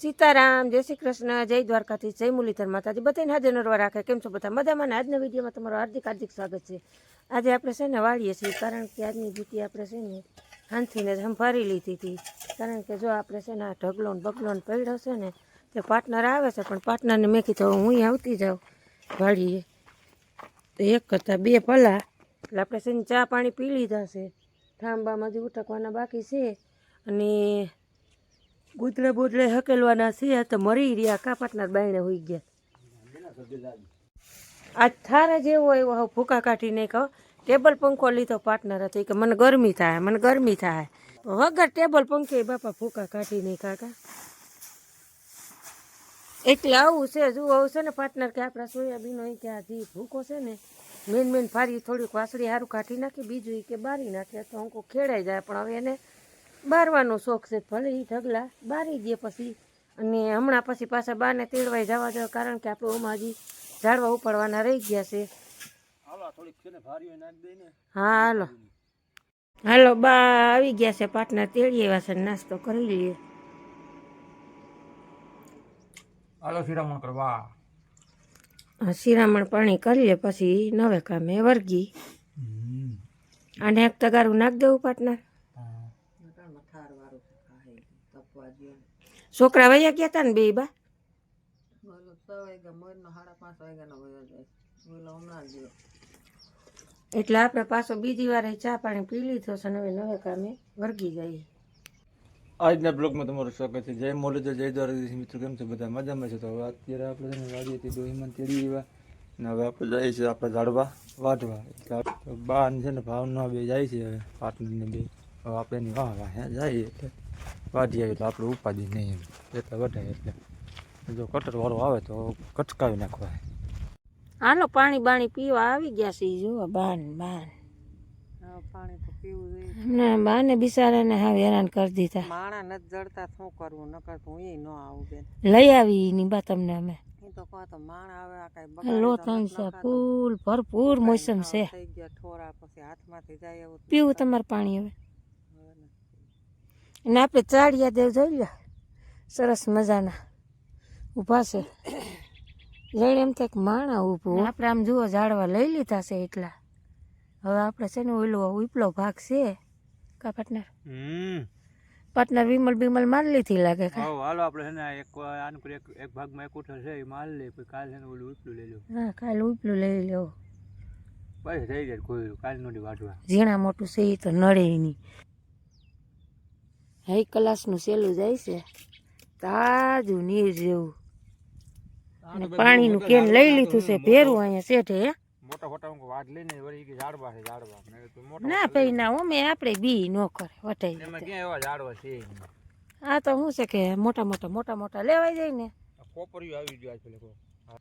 સીતારામ, જય શ્રી કૃષ્ણ, જય દ્વારકાથી જય મુરલીધર માતાજી. બધાને હાજર નરવા રાખે. કેમ છો બધા? મજામાં ને? આજના વિડીયોમાં તમારું હાર્દિક હાર્દિક સ્વાગત છે. આજે આપણે છે ને વાળીએ છીએ, કારણ કે આજની ડ્યુટી આપણે છે ને હાંથીને સંભાળી લીધી હતી. કારણ કે જો આપણે છે ને આ ઢગલો ને બગલો ને પડ્યો છે ને, તે પાર્ટનર આવે છે, પણ પાર્ટનરને મેં કીધું હું આવતી જાઉં વાળીએ. તો એક કરતાં બે પલા એટલે આપણે છે ને ચા પાણી પી લીધા છે. થાંબામાં હજી ઉઠકવાના બાકી છે. અને ગુદડે બુદડે હકેલવાના છે તો મરી રહ્યા કા પાટના બાયણે હોઈ ગયા. આ થારે જેવો એવો હવે ભૂકા કાઢી નહીં કહો ટેબલ પંખો લીધો, પાર્ટનર હતો. કે, મને ગરમી થાય, મને ગરમી થાય. વગર ટેબલ પંખે બાપા ભૂકા કાઢી નહીં કાકા. એટલે આવું છે જો આવું છે ને પાર્ટનર કે આપણા સોયાબીનો ઈ કે આ જી ભૂકો છે ને મેન મેન ફારી થોડીક વાસળી સારું કાઢી નાખી, બીજું એ કે બારી નાખે, તો અંકો ખેડાઈ જાય, પણ હવે એને બારવાનો શોખ છે ભલે એ ઢગલા બારી દે પછી. અને હમણાં પછી પાછા બાને તેડવાઈ જવા દો કારણ કે આપણે ઓમાં હજી ઝાડવા ઉપાડવાના રહી ગયા છે. હા હાલો. હાલો બા આવી ગયા છે પાટના તેડી એવા છે નાસ્તો કરી લઈએ. હાલો શિરામણ કરવા શિરામણ પાણી કરી લે પછી નવે કામે વર્ગી. અને એક તગારું નાખ દેવું પાટનર. છોકરા વયા ગયા હતા ને બે બા? એટલે આપણે પાછો બીજી વાર ચા પાણી પી લીધો છે ને હવે નવે કામે વર્ગી જઈએ. આજના બ્લોગમાં તમારું સ્વાગત છે. જય મોરલીધર જય દ્વારકાધીશ. મિત્રો કેમ છે? બધા મજામાં છે? તો હવે અત્યારે આપણે છે હતી ડોહીમાં તેડી એવા ને હવે આપણે જઈએ છીએ આપણે ઝાડવા વાઢવા. એટલે બા ને છે ને ભાવના બે જાય છે હવે પાર્ટનરને બે. હવે આપણે એની વાહ વાહ જઈએ એટલે. વાઢી આવી તો આપણે ઉપાધિ નહીં એમ. એટલે વઢાય એટલે. જો કટર વાળો આવે તો કટકાવી નાખવાય. હાલો પાણી બાણી પીવા આવી ગયા છે જુઓ બાન બાન. ના બાને બિચારાને હાવ હેરાન કરી દીધા. માણા નથી જડતા શું કરવું? ન કરતું હું ન આવું બેન. લઈ આવી ની બા તમને અમે. તો કહો તો માણા આવે આ કઈ લો ત્રણ ફૂલ ભરપૂર મોસમ છે. થઈ ગયા ઠોરા પછી હાથમાંથી જાય એવું પીવું તમારે પાણી હવે. અને આપણે ચાળિયા દેવ જોઈ લે સરસ મજાના. ઊભા છે. જઈને એમ થાય માણા ઊભું આપણે આમ જુઓ ઝાડવા લઈ લીધા છે એટલા. હવે આપણે છે ને ઓલો ઉપલો ભાગ છે. કા પાર્ટનર? હમ. પાર્ટનર વિમલ બિમલ મારી લીધી લાગે કા હાલો હાલો આપણે છે ને એક આનું એક એક ભાગમાં એક ઉઠો છે એ માલ લે પછી કાલ છે ને ઓલું ઉપલું લઈ લો. હા કાલે ઉપલું લઈ લેવું બસ થઈ જાય કોઈ કાલ નોડી વાટવા ઝીણા મોટું છે એ તો નડે નહીં હાઈ ક્લાસનું સેલું જાય છે તાજું નીર જેવું અને પાણીનું કેન લઈ લીધું છે ભેરું અહીંયા શેઠે હે ને ભાઈ ના અમે આપણે બી ન કરે વટાઈ. આ તો શું છે કે મોટા મોટા મોટા મોટા લેવાઈ જાય ને.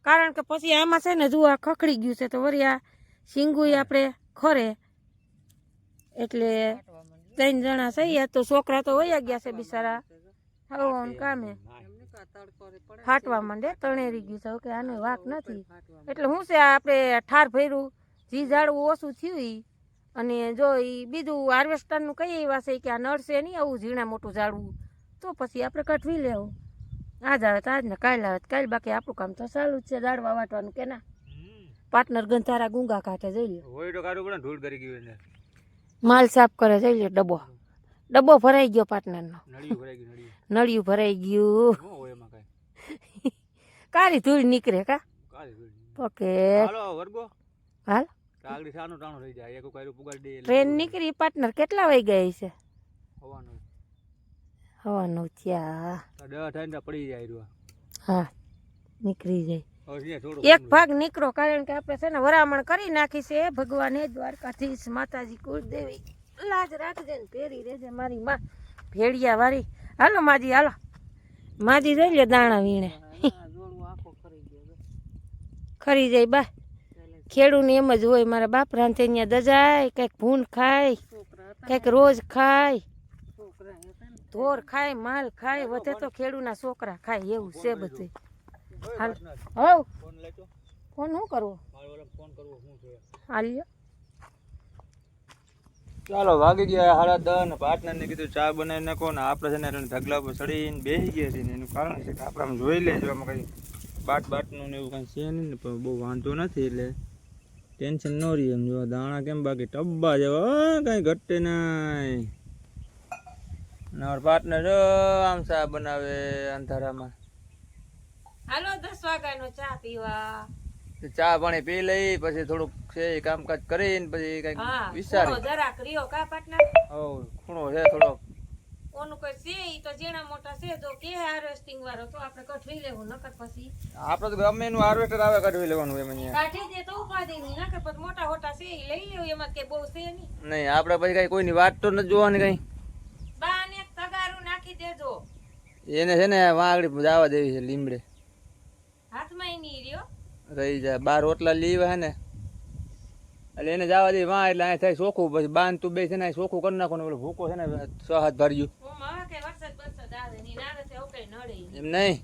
કારણ કે પછી આમાં છે ને જુઓ આ ખખડી ગયું છે તો વરી આ શીંગુય આપણે ખરે એટલે ત્રણ જણા છીએ તો છોકરા તો વયા ગયા છે બિચારા. હવે કામે. ફાટવા માંડે તણેરી ગયું છે. કે આનો વાક નથી. એટલે શું છે આ આપણે ઠાર ભર્યું. જી ઝાડવું ઓછું થયું ઈ. અને જો ઈ બીજું હાર્વેસ્ટરનું કઈ એવા છે કે આ નડશે નહીં આવું ઝીણા મોટું ઝાડવું. તો પછી આપણે કઠવી લેવું. આજ આવે તો આજ ને કાલ આવે કાલ બાકી આપણું કામ તો ચાલુ જ છે ઝાડવા વાટવાનું કે ના. પાર્ટનર ગંધારા ગુંગા કાઢે જઈ લે હોય તો કાઢવું પડે ધૂળ કરી ગયું માલ સાફ કરે જઈ લે ડબ્બો. ડબ્બો ભરાઈ ગયો પાર્ટનરનો. નળિયું ભરાઈ ગયું કાળી ધૂળ નીકળે કા. પોકેટ હાલો ટ્રેન નીકળી. પાર્ટનર કેટલા વાઈ ગયા છે? હવાનું. થયા. હા નીકળી જાય. એક ભાગ નીકળો કારણ કે આપણે છે ને વરામણ કરી નાખી છે. ભગવાને દ્વારકાધીશ માતાજી કુળદેવી લાજ રાખજે ને પહેરી રેજે મારી માં. ભેડિયા વારી હાલો માજી હાલો. માજી જોઈ લે દાણા વીણે. જોડું આખો કરી ગયો ખરી જાય બા. ખેડૂને એમ જ હોય મારા બાપ રાંધે ત્યાં દજાય કંઈક ભૂન ખાય કંઈક રોજ ખાય. છોકરા હતા ને. ધોર ખાય માલ ખાય વધે તો ખેડૂના છોકરા ખાય એવું છે બધું? હાલ. હવ. ફોન શું કરવો મારે ઓલા ફોન કરવો શું છે હાલ્યો. ચાલો વાગી ગયા સાડા દસ ને પાર્ટનરને કીધું ચા બનાવી નાખો ને આપણે છે ને ઢગલા પર ચડીને બેસી ગયા છે ને એનું કારણ છે કે આપણે આમ જોઈ લેજો આમાં કંઈ બાટ બાટનું ને એવું કંઈ છે નહીં ને પણ બહુ વાંધો નથી એટલે ટેન્શન ન રહી એમ. જોવા દાણા કેમ બાકી? ટબ્બા જેવા કાંઈ ઘટે નહીં. અને પાર્ટનર આમ ચા બનાવે અંધારામાં. હાલો દસ વાગ્યાનો ચા પીવા. ચા પાણી પી લઈ પછી થોડુંક છે કામકાજ કરીને પછી કંઈક વિચારી જરાક રિયો કા પાટના? ખૂણો છે થોડોક. ઓનું કોઈ છે ઈ તો જેના મોટા છે કે હાર્વેસ્ટિંગ વાળો તો આપણે કઢવી લેવું નકર પછી. આપણે તો ગમે એનું હાર્વેસ્ટર આવે કઢવી લેવાનું એમ અહીંયા. કાઢી દે તો ઉપાધિ નહીં નકર પછી મોટા છે ઈ લઈ લેવું એમાં કે બહુ છે નહીં. નહીં આપણે પછી કઈ કોઈની વાત તો ન જોવાની કઈ. બાને તગારું નાખી દેજો. એને છે ને વાંગડી જવા દેવી છે લીમડે. હાથમાં નહીં રહ્યો. રહી જાય. બાર રોટલા લીવા હે ને. એટલે એને જવા દે વાં એટલે અહીંયા થાય ચોખ્ખું. પછી બાંધ તું બે છે ને ચોખ્ખું કરી નાખવાનું. પેલો ભૂકો છે ને હાથ ભર્યું. છે ઈ. એમ નહીં.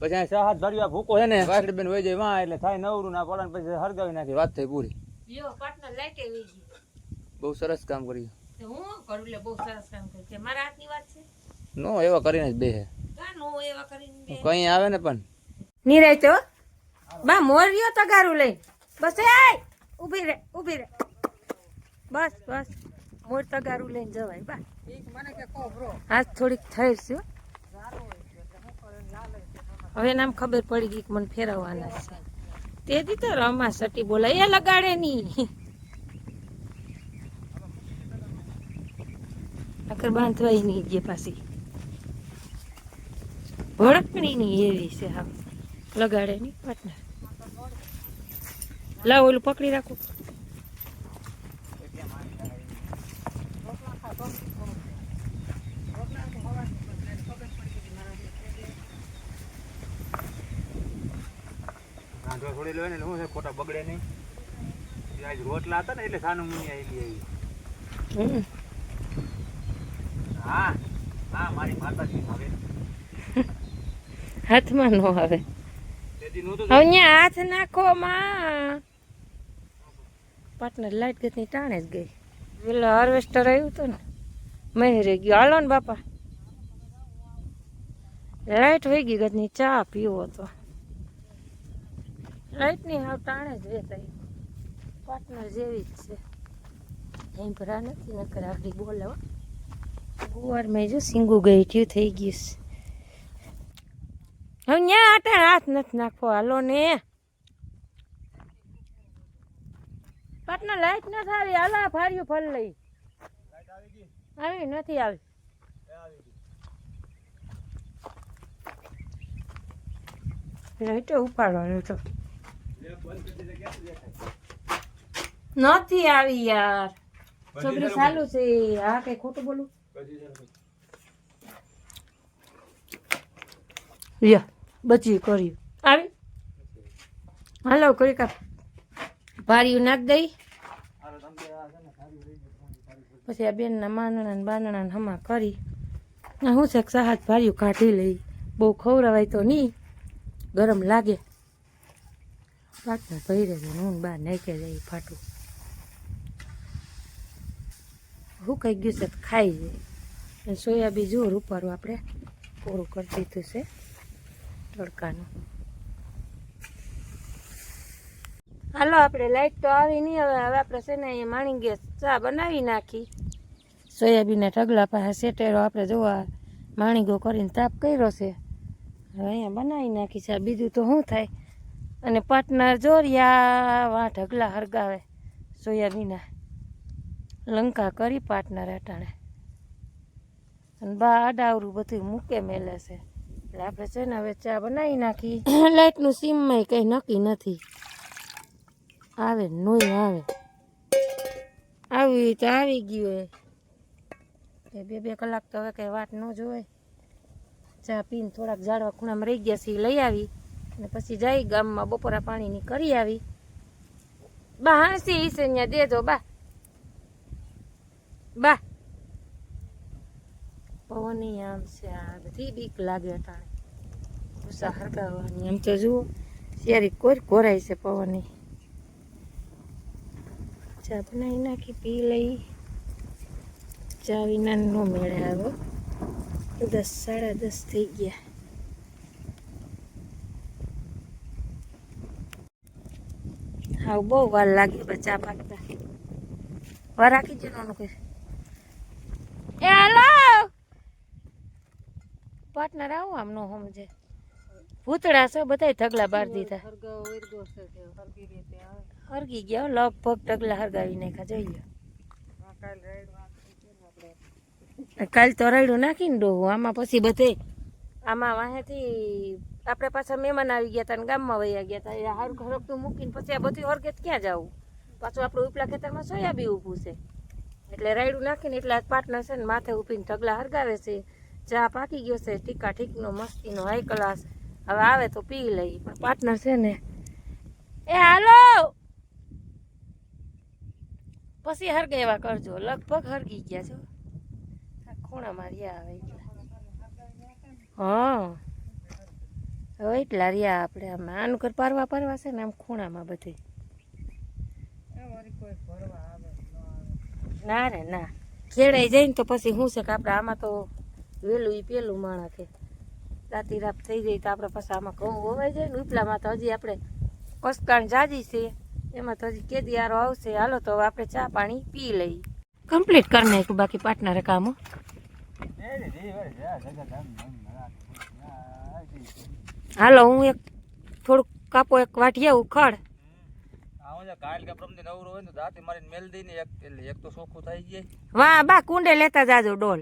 પછી અહીં સો હાથ ભર્યું. આ ભૂકો છે ને વાસળી બેન વહી જાય વાં એટલે થાય નવરું ના પડે પછી હરગાવી નાખી. વાત થઈ પૂરી. બહુ સરસ કામ કર્યું. હું કરું? લે બહુ સરસ કામ કર્યું. મારા હાથની વાત છે? નો એવા કરીને જ બે હે કાનો એવા કરીને બે કઈ આવે ને પણ. નિરાય તો બા, મોર્યો તગારું લઈ. બસ, એ ઊભી રે ઊભી રે. બસ બસ. મોર તગારું લઈને જવાય, બા. આજ થોડીક થઈ છે હવે નામ ખબર પડી ગઈ કે મને ફેરવવાના છે. તે દી તો રમા સટી બોલાય. એ લગાડે નહીં આખર બાંધવાય નહીં જે પાછી. ભડકણી ની એવી છે હા લગાડે નહીં પાર્ટનર લાવ ઓલું પકડી રાખો. થોડી લેવાય ને શું છે ખોટા બગડે નહીં. આજ રોટલા હતા ને એટલે સાનું મુનિયા એલી આવી. હા હા મારી માતાજી હવે હાથમાં ન આવે. હવે અહીંયા હાથ નાખો માં. પાર્ટનર લાઈટ ગઈ ટાણે જ ગઈ. પેલો હાર્વેસ્ટર આવ્યું હતું ને મહેરે ગયો. હાલો ને બાપા. લાઈટ વહી ગઈ ગતની ચા પીવો તો. લાઈટની હાવ ટાણે જ વેચાઈ પાર્ટનર જેવી જ છે. એમ ભરા નથી નકર આગળ બોલાવો ગુવાર મેં જો સિંગુ ગઈ થયું થઈ ગયું છે. હવે ન્યા આટા હાથ નથી નાખવો. હાલો ને. પાટના લાઈટ નથી આવી. હાલા ફાર્યું ફળ લઈ. આવી નથી આવી. લાઈટે ઉપાડવાનું તો. નથી આવી યાર. છોકરી ચાલુ છે. હા કઈ ખોટું બોલું? લ્યો. બચી કર્યું આવી? હાલો કરી કા ભાર્યું નાખ દઈ. પછી આ બેનના માંદણા ને બાંદણા ને હમા કરી. ના હું છે સાહજ ભાર્યું કાઢી લઈ. બહુ ખવડાવાય તો નહીં. ગરમ લાગે. પાટના ભરી રહે હું બહાર નાખી જાય ફાટું. હું કઈ ગયું છે ખાઈ જાય અને સોયાબી જોર ઉપાડું આપણે. પૂરું કરી દીધું છે. તડકાનું હાલો, આપણે લાઈટ તો આવી નહીં. હવે હવે આપણે છે ને અહીંયા માણી ગેસ ચા બનાવી નાખી. સોયાબીનના ઢગલા પાસે સેટેરો આપણે જોવા માણીગો કરીને તાપ કર્યો છે. હવે અહીંયા બનાવી નાખી છે. બીજું તો શું થાય? અને પાર્ટનર જોરિયા વા ઢગલા હરગાવે સોયાબીના લંકા કરી પાર્ટનર અટાણે. અને બા આડાવરું બધું મૂકે મેલે છે. એટલે આપણે છે ને હવે ચા બનાવી નાખી. લાઇટનું સીમમાં કંઈ નક્કી નથી. આવે નોય આવે. આવી તો આવી ગયું એ. બે બે કલાક તો હવે કંઈ વાટ ન જોવે ચા પીને થોડાક ઝાડવા ખૂણામાં રહી ગયા છે ઈ લઈ આવી. અને પછી જઈ ગામમાં બપોરા પાણીની કરી આવી. બા હાંસી ઈસે અહીંયા દેજો બા. બા. પવન આમ છે, આ બધી બીક લાગે અટાણે ભૂસા હરગાવવાની. એમ તો જુઓ ત્યારે કોર કોરાય છે પવનની ચા બનાવી નાખી, પી લઈ. ચા વિના નો મેળે આવ્યો દસ, સાડા દસ થઈ ગયા. હા બહુ વાર લાગી બચા પાકતા. વાર રાખી જવાનું કોઈ એ હાલો! પાર્ટનર આવો આમ નો સમજે ભૂતડા છે બધા ઢગલા બાર દીધા. હરગી ગયા લગભગ ઢગલા હરગાવી નાખ્યા જોઈએ કાલ તો રાયડું નાખીને ડોહું આમાં પછી બધે આમાં વાહેથી આપણે પાછા મહેમાન આવી ગયા હતા ને ગામમાં વયા ગયા હતા એ હારું હરકતું મૂકીને પછી આ બધું હરગેત ક્યાં જવું? પાછું આપણું ઉપલા ખેતરમાં સોયાબી ઊભું છે. એટલે રાયડું નાખીને એટલે પાર્ટનર છે ને માથે ઊભીને ઢગલા હરગાવે છે. ચા પાકી ગયો છે, ટીકા ઠીકનો મસ્તીનો હાઈ ક્લાસ હવે આવે તો પી લઈ પણ પાર્ટનર છે ને. એ હાલો! પછી હરગાવ્યા કરજો. લગભગ હરગી ગયા છો. ખૂણામાં રહ્યા આવે હા. હવે એટલા રહ્યા આપણે આમ. આનું ઘર પારવા પારવા છે ને આમ ખૂણામાં બધે. ના રે, ના. ખેડાઈ જઈને તો પછી શું છે કે આપણે આમાં તો વહેલું એ પેલું માણા છે. રાતી રાત થઈ જાય તો આપણે પાછા આમાં ઘઉં હોવાઈ જાય ને ઉપલામાં તો હજી આપણે કસકાણ જાજી છે. એમાં તો હજી કેદી આરો આવશે. હાલો તો આપણે ચા પાણી પી લઈ કમ્પ્લીટ કરી નાખ્યું બાકી પાર્ટનરે કામો હાલો હું એક થોડુંક કાપો એક વાટી આવું ખડ કાલ કે પ્રમદી હોય ને તો દાંતી મારીને મેલ દઈને એક એટલે એક તો ચોખ્ખું થઈ જાય વાહ બા કુંડે લેતા જાજો ડોલ.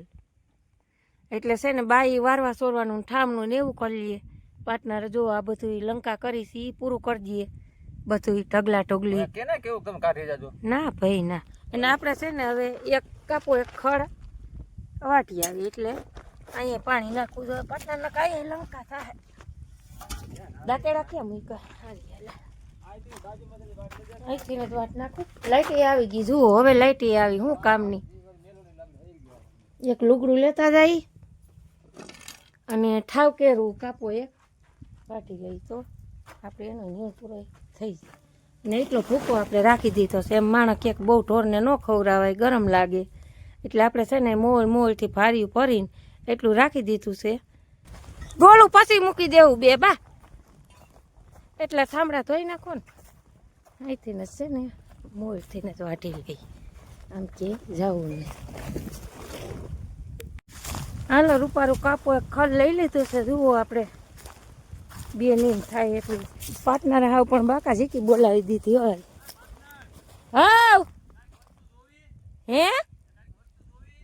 એટલે છે ને બાઈ વારવા સોરવાનું ઠામનું ને એવું કરી લઈએ પાર્ટનર જો આ બધું લંકા કરીશ એ પૂરું કરી દઈએ બધું ઢગલા ઢગલી. કેને કેવું તમે કાઢી જાજો? ના ભાઈ ના. અને આપણે છે ને હવે એક કાપો એક ખડ વાટી આવી એટલે અહીંયા પાણી નાખવું જોઈએ. પાર્ટનર ને કાંઈ લંકા થાય. દાંતેડા કેમ અહીંથી જ વાટ નાખું. લાઇટ આવી ગઈ. જુઓ હવે લાઇટ આવી. શું કામની? એક લુગડું લેતા જાય. અને ઠાવ કેરું કાપો એક વાટી લઈ તો આપણે એનો નિયમ પૂરો થઈ જાય. ને એટલો ભૂકો આપણે રાખી દીધો છે. એમ માણસ ક્યાંક બહુ ઢોરને ન ખવડાવાય, ગરમ લાગે. એટલે આપણે છે ને મોલ મોલથી ફાર્યું ભરીને એટલું રાખી દીધું છે. ગોળું પછી મૂકી દેવું બે, બા. એટલે થાંભળા ધોઈ નાખો ને. અહીંથી ને છે ને મોલથી ને તો વાટી ગઈ આમ કે જવું ને. હાલો, રૂપારું કાપો, એક ખડ લઈ લીધું છે. જુઓ આપણે. બે નીમ થાય એટલું. પાર્ટનર હાવ પણ બાકા ઝીકી બોલાવી દીધી હોય. હાવ! હે?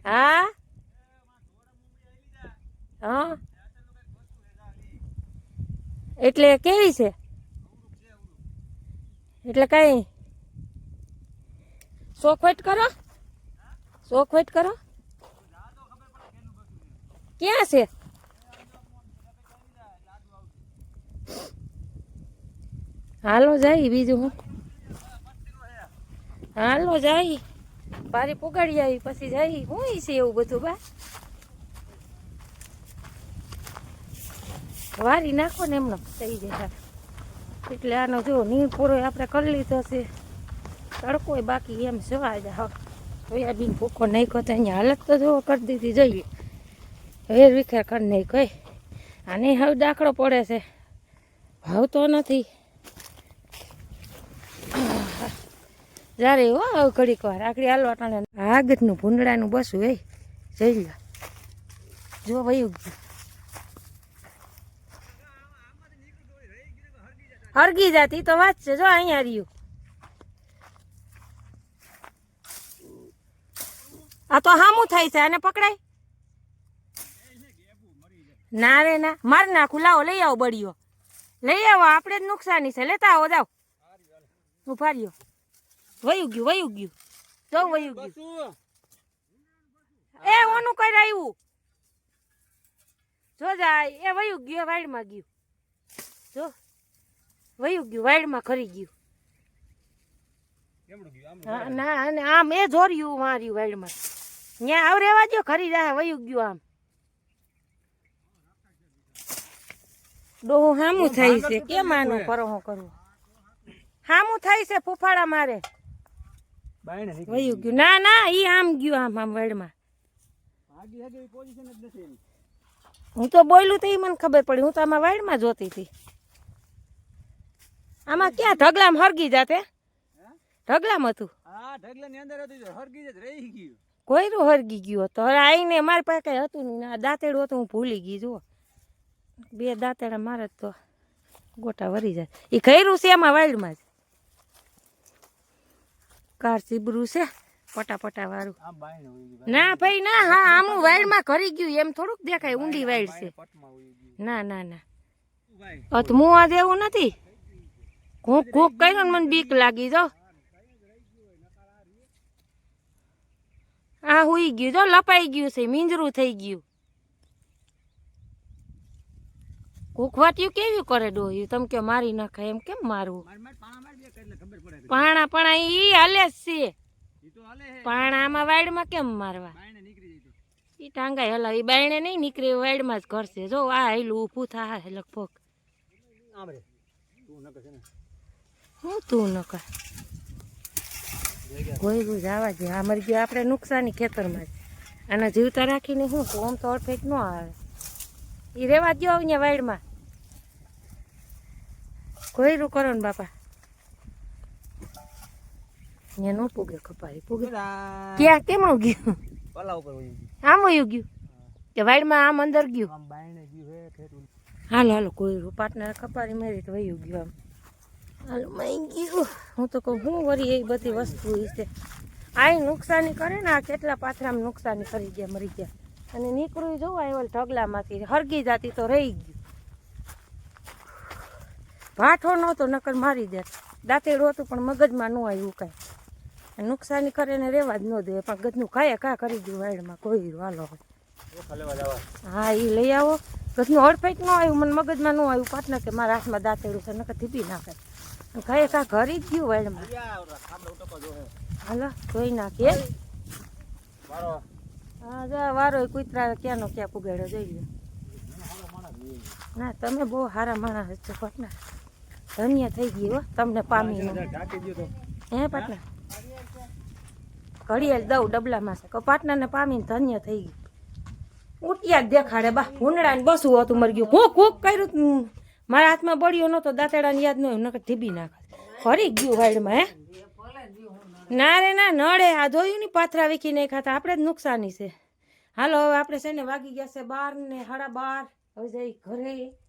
હા? હા? એટલે કેવી છે? એટલે કઈ? શોખવટ કરો. શોખવટ કરો. ક્યાં છે? હાલો જાય બીજું હું. હાલો જાય. બારી પુગાડી આવી, પછી જાય. હું છે એવું બધું બા. વારી નાખો ને એમનો. થઈ જાય એટલે આનો જો નીર પૂરો આપણે કરી લીધો છે. તડકો બાકી એમ સવા જાય સોયાબીન ભૂખો નાખ્યો તો અહીંયા હાલત તો જો કરી દીધી જોઈએ. વેર વિખેર કરી નહીં કોઈ. આને હવે દાખલો પડે છે. ભાવતો નથી. જ્યારે હો હવે ઘડીક વાર. આકડી હાલવા ટાણે આગળનું ભૂંડળાનું બસું એ જઈ લો જો વયું હરગી જાતી તો વાત છે. જો અહીંયા રહ્યું. આ તો હામું થાય છે. આને પકડાય. ના રે ના માર નાખું લાવો લઈ આવો બળીઓ લઈ આવો આપણે જ નુકસાની છે. લેતા આવો જાઓ. ઊભા રહ્યો વયું ગયું વયું ગયું. જો વયું ગયું. એ ઓનું કઈ આવ્યું જો જાય એ વયું ગયું વાડમાં ગયું. જો વયું ગયું વાડમાં ખરી ગયું. ના અને આમ એ જોર્યું માર્યું વાડમાં. ત્યાં આવ રેવા દો ખરી જાય વયું ગયું આમ. ડોહું હામું થાય છે? કેમ આનું કરો હું કરું? હામું થાય છે ફૂફાડા મારે. વયું ગયું. ના ના ઈ આમ ગયું આમ આમ વેડમાં હું તો બોલ્યું તો એ મને ખબર પડી. હું તો આમાં વાઈડમાં જોતી હતી. આમાં ક્યાં? ઢગલામાં હરગી જાતે? ઢગલામાં હતું. હા ઢગલાની અંદર હતું હરગી જ રહી ગયું. કોયરું હરગી ગયું તો હવે આઈને મારી પાસે કઈ હતું નહીં. દાંતેડું હતું હું ભૂલી ગઈ જુઓ. બે દાંતેડા મારે તો ગોટા વરી જાય. એ ખૈરું છે એમાં વાઇલ્ડમાં જ. કાર ચીબરું છે પટા પટા વાળું આમ ના ભાઈ ના હા આમનું વાઇલ્ડમાં કરી ગયું એમ થોડુંક દેખાય ઊંડી વાઈડ છે. ના ના ના. અતમું આ દેવું નથી. કૂક કોક કર્યો ને મને બીક લાગી જો. આ હુઈ ગયું જો લપાઈ ગયું છે મીંજરું થઈ ગયું. કૂકવાટિયું કેવું કરે ડોહ્યું? તમે કે મારી નાખાય એમ કેમ મારવું? માર માર પાણા માર બે એટલે પાણા પાણા ઈ હાલે જ છે. પાણા પાણામાં વાડમાં કેમ મારવા? બાયણે નીકળી જાય તો. ઈ ટાંગા હલાવી. બાયણે નહીં નીકળે વાડમાં જ કરશે જો આ હેલું ઊભું થાય લગભગ. આમ તું નકર છે ને. હું તું ન કર કોઈ બી જવા દે. આ મરી ગયો આપણે નુકસાની ખેતરમાં જ. આના જીવતા રાખીને શું તો આમ તો અડફેટ ન આવે. એ રેવા દો અહીંયા વાડમાં કોયરું કરો ને બાપા. અહીંયા ન પૂગે કપારી પૂગે. ક્યાં કેમ ઉગ્યું? પલા ઉપર આમ વયું ગયું કે વાડમાં આમ અંદર ગયું? આમ બાયણે ગયું હે હાલો હાલો કોયરું પાટના કપારી મારી તો વયું ગયું આમ. હાલો મઈ ગયું. હું તો કહું હું વરી એ બધી વસ્તુ છે. આ નુકસાની કરે ને આ કેટલા પાથરામાં નુકસાની કરી ગયા મરી ગયા. અને નીકળ્યું જોવા એવા ઢગલામાંથી હરગી જાતી તો રહી ગયું. ભાઠો નહોતો નકર મારી દે દાંતેડું હતું પણ મગજમાં ન આવ્યું કાંઈ. નુકસાની કરે ને રહેવા જ ન દે પણ ગજનું ખાયા કા કરી દઉં વાયડમાં કોઈ વાલો જવા. હા એ લઈ આવો. ગજનું હડફેટ ન આવ્યું મને મગજમાં ન આવ્યું. પાટના કે મારા હાથમાં દાંતેડું છે નકર ધીપી નાખે. ખાય કા ઘરી જ ગયું વાયડમાં. હાલો જોઈ નાખીએ. હા જા વારો કૂતરા ક્યાંનો ક્યાં પુગાડ્યો જોઈ લો ના તમે બહુ સારા માણસ છો પાટના ધન્ય થઈ ગઈ હો તમને તો. હે પાટના ઘડિયાળ દઉં ડબલામાં છે. પાટનાને પામીને ધન્ય થઈ ગઈ. ઉટિયા જ દેખાડે બા. ભૂંડડા ને બસું હતું મરી ગયું. કોક કોક કર્યું મારા હાથમાં બળ્યો નતો દાંતેડાને યાદ ન હોય નકર ઢીબી નાખે. ફરી ગયું વાઈડમાં હે? ના રે, ના, નડે. આ જોયું ની પાથરા વીખી નહીં ખાતા આપણે જ નુકસાની છે. હાલો, હવે આપણે છે ને વાગી ગયા છે બાર ને સાડા બાર. હવે જઈ ઘરે.